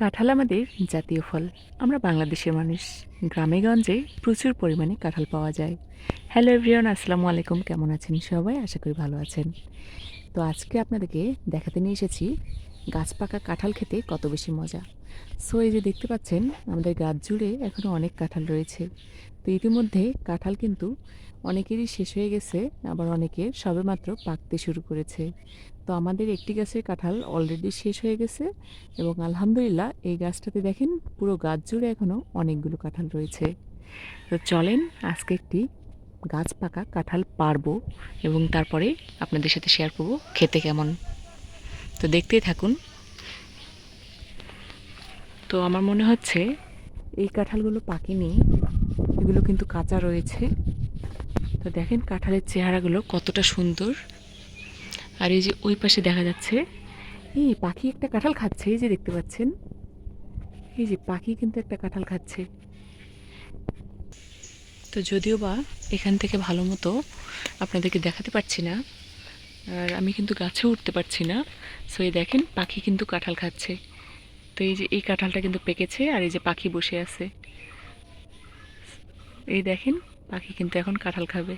কাঁঠাল আমাদের জাতীয় ফল। আমরা বাংলাদেশের মানুষ। গ্রামে গঞ্জে প্রচুর পরিমাণে কাঁঠাল পাওয়া যায়। হ্যালো এভরিওয়ান, আসসালামু আলাইকুম। কেমন আছেন সবাই? আশা করি ভালো আছেন। তো আজকে আপনাদেরকে দেখাতে নিয়ে এসেছি গাছ পাকা কাঁঠাল খেতে কত বেশি মজা। সো এই যে দেখতে পাচ্ছেন, আমাদের গাছ জুড়ে এখনও অনেক কাঁঠাল রয়েছে। তো ইতিমধ্যে কাঁঠাল কিন্তু অনেকেরই শেষ হয়ে গেছে, আবার অনেকের সবেমাত্র পাকতে শুরু করেছে। তো আমাদের একটি গাছের কাঁঠাল অলরেডি শেষ হয়ে গেছে এবং আলহামদুলিল্লাহ এই গাছটাতে দেখেন পুরো গাছ জুড়ে এখনও অনেকগুলো কাঁঠাল রয়েছে। তো চলেন আজকে একটি গাছ পাকা কাঁঠাল পারব এবং তারপরে আপনাদের সাথে শেয়ার করব খেতে কেমন। তো দেখতেই থাকুন। তো আমার মনে হচ্ছে এই কাঁঠালগুলো পাকেনি এগুলো কিন্তু কাঁচা রয়েছে। তো দেখেন কাঁঠালের চেহারাগুলো কতটা সুন্দর। আর এই যে ওই পাশে দেখা যাচ্ছে, এই পাখি একটা কাঁঠাল খাচ্ছে, এই যে দেখতে পাচ্ছেন? এই যে পাখি কিন্তু একটা কাঁঠাল খাচ্ছে। তো যদিও বা এখান থেকে ভালো মতো আপনাদেরকে দেখাতে পারছি না, আর আমি কিন্তু গাছে উঠতে পারছি না। সো এই দেখেন পাখি কিন্তু কাঁঠাল খাচ্ছে। তো এই যে এই কাঁঠালটা কিন্তু পেকেছে, আর এই যে পাখি বসে আছে। এই দেখেন, পাখি কিন্তু এখন কাঁঠাল খাবে।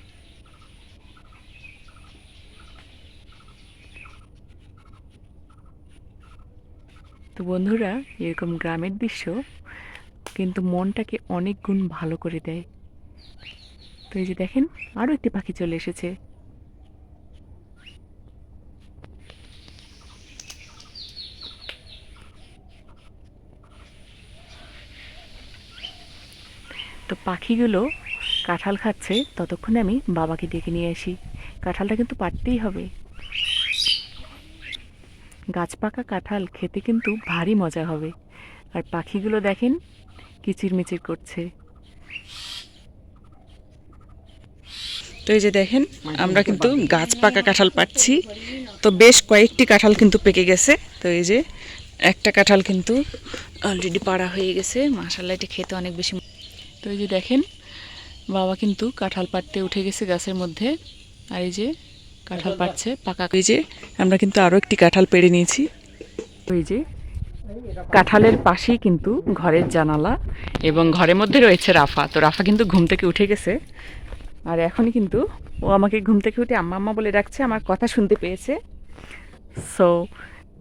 তো বন্ধুরা, এরকম গ্রামের দৃশ্য কিন্তু মনটাকে অনেক গুণ ভালো করে দেয়। তো এই যে দেখেন আরও একটি পাখি চলে এসেছে। পাখিগুলো কাঁঠাল খাচ্ছে, ততক্ষণে আমি বাবাকে ডেকে নিয়ে আসি। কাঁঠালটা কিন্তু পারতেই হবে। গাছ পাকা কাঁঠাল খেতে কিন্তু ভারী মজা হবে। আর পাখিগুলো দেখেন, কিচিরমিচির করছে। তো এই যে দেখেন, আমরা কিন্তু গাছ পাকা কাঁঠাল পাচ্ছি তো বেশ কয়েকটি কাঁঠাল কিন্তু পেকে গেছে। তো এই যে একটা কাঁঠাল কিন্তু অলরেডি পাড়া হয়ে গেছে। মাসাল্লাহ এটা খেতে অনেক বেশি তো এই যে দেখেন, বাবা কিন্তু কাঁঠাল পাড়তে উঠে গেছে গাছের মধ্যে, আর এই যে কাঁঠাল পাড়ছে পাকা এই যে আমরা কিন্তু আরও একটি কাঁঠাল পেড়ে নিয়েছি। ওই যে কাঁঠালের পাশেই কিন্তু ঘরের জানালা এবং ঘরের মধ্যে রয়েছে রাফা। তো রাফা কিন্তু ঘুম থেকে উঠে গেছে, আর এখনই কিন্তু ও আমাকে ঘুম থেকে উঠে আম্মা আম্মা বলে ডাকছে, আমার কথা শুনতে পেয়েছে। সো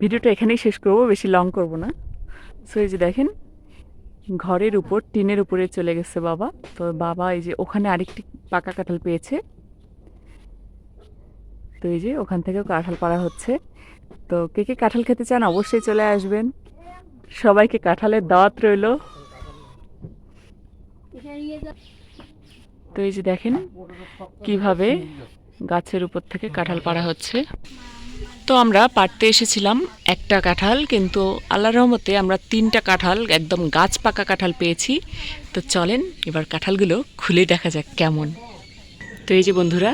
ভিডিওটা এখানেই শেষ করব, বেশি লং করব না। সো এই যে দেখেন ঘরের উপর, টিনের উপরে চলে গেছে বাবা। তো বাবা এই যে ওখানে আরেকটি পাকা কাঁঠাল পেয়েছে। তো এই যে ওখান থেকেও কাঁঠাল পাড়া হচ্ছে। তো কে কে কাঁঠাল খেতে চান অবশ্যই চলে আসবেন। সবাইকে কাঁঠালের দাওয়াত রইল। তো এই যে দেখেন কীভাবে গাছের উপর থেকে কাঁঠাল পাড়া হচ্ছে। তো আমরা পাড়তে এসেছিলাম একটা কাঁঠাল, কিন্তু আল্লাহ রহমতে আমরা তিনটা কাঁঠাল, একদম গাছ পাকা কাঁঠাল পেয়েছি। তো চলেন এবার কাঁঠালগুলো খুলে দেখা যাক কেমন। তো এই যে বন্ধুরা,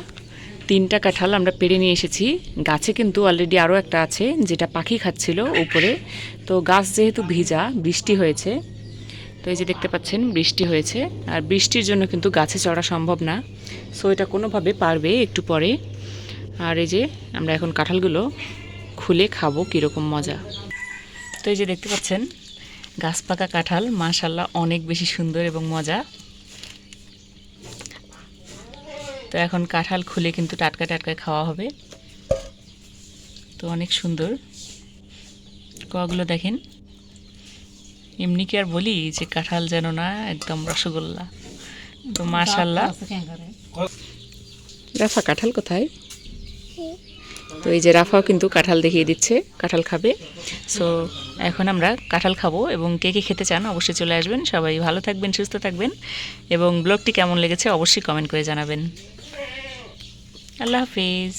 তিনটা কাঁঠাল আমরা পেরে নিয়ে এসেছি। গাছে কিন্তু অলরেডি আরও একটা আছে, যেটা পাখি খাচ্ছিল উপরে। তো গাছ যেহেতু ভিজা, বৃষ্টি হয়েছে। তো এই যে দেখতে পাচ্ছেন, বৃষ্টি হয়েছে। আর বৃষ্টির জন্য কিন্তু গাছে চড়া সম্ভব না। সো এটা কোনোভাবে পারবে একটু পরে। আর এই যে আমরা এখন কাঁঠালগুলো খুলে খাব কীরকম মজা। তো এই যে দেখতে পাচ্ছেন গাছ পাকা কাঁঠাল মাশাল্লাহ অনেক বেশি সুন্দর এবং মজা। তো এখন কাঁঠাল খুলে কিন্তু টাটকা টাটকা খাওয়া হবে। তো অনেক সুন্দর। কগুলো দেখেন এমনি কি আর বলি যে কাঁঠাল যেন না একদম রসগোল্লা। তো মাশাল্লাহ রাফা কাঁঠাল কোথায়? তো এই যে রাফাও কিন্তু কাঁঠাল দেখিয়ে দিচ্ছে, কাঁঠাল খাবে। সো এখন আমরা কাঁঠাল খাব এবং কে কে খেতে চান অবশ্যই চলে আসবেন। সবাই ভালো থাকবেন, সুস্থ থাকবেন এবং ব্লগটি কেমন লেগেছে অবশ্যই কমেন্ট করে জানাবেন। আল্লাহ হাফিজ।